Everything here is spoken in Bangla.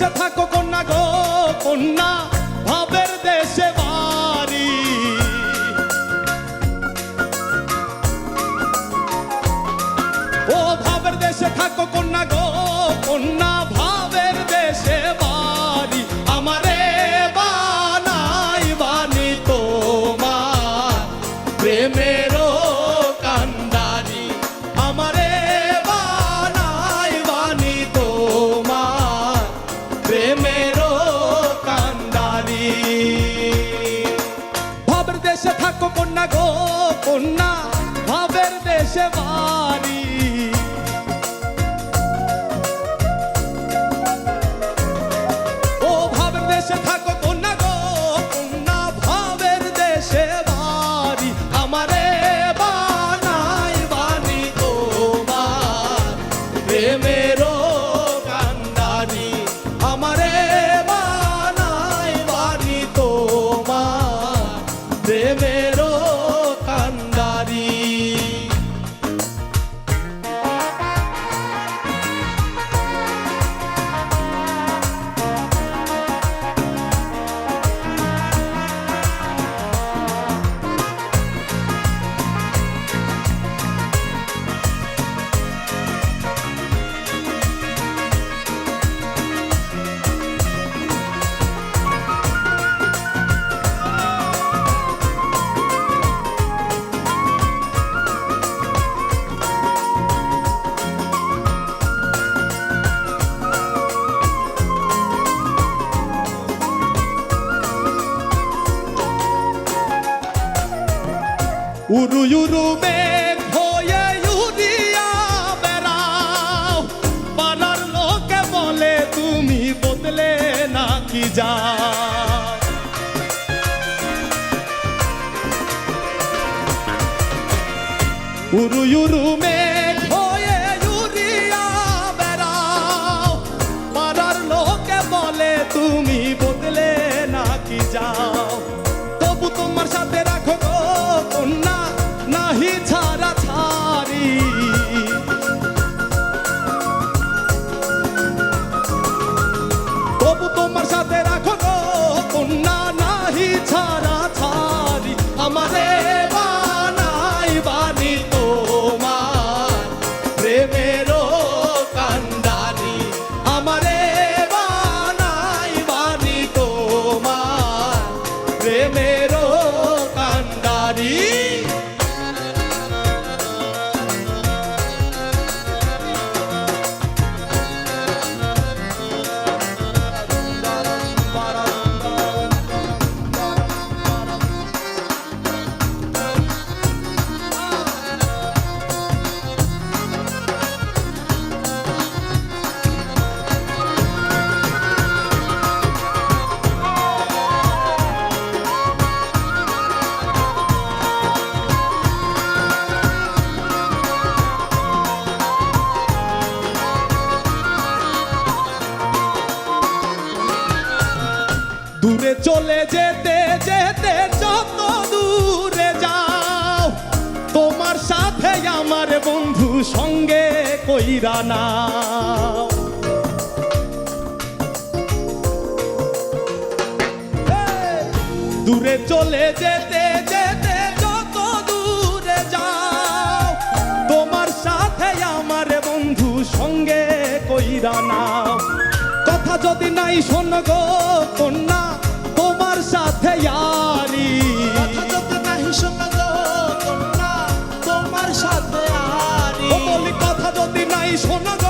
বসে থাকো কন্যা গো কন্যা উরুয়ুরুবে উরু মেঘ হয়ে উদিয়া বেড়াও। পাড়ার লোকে বলে তুমি বদলে নাকি যা উরু 햇빛처럼 সঙ্গে কইরা না। দূরে চলে যেতে যেতে যত দূরে যাও, তোমার সাথে আমার বন্ধু সঙ্গে কইরা না কথা যদি নাই শোন গো কন্যা, তোমার সাথে আরি কথা যদি নাই শোন Ace for another.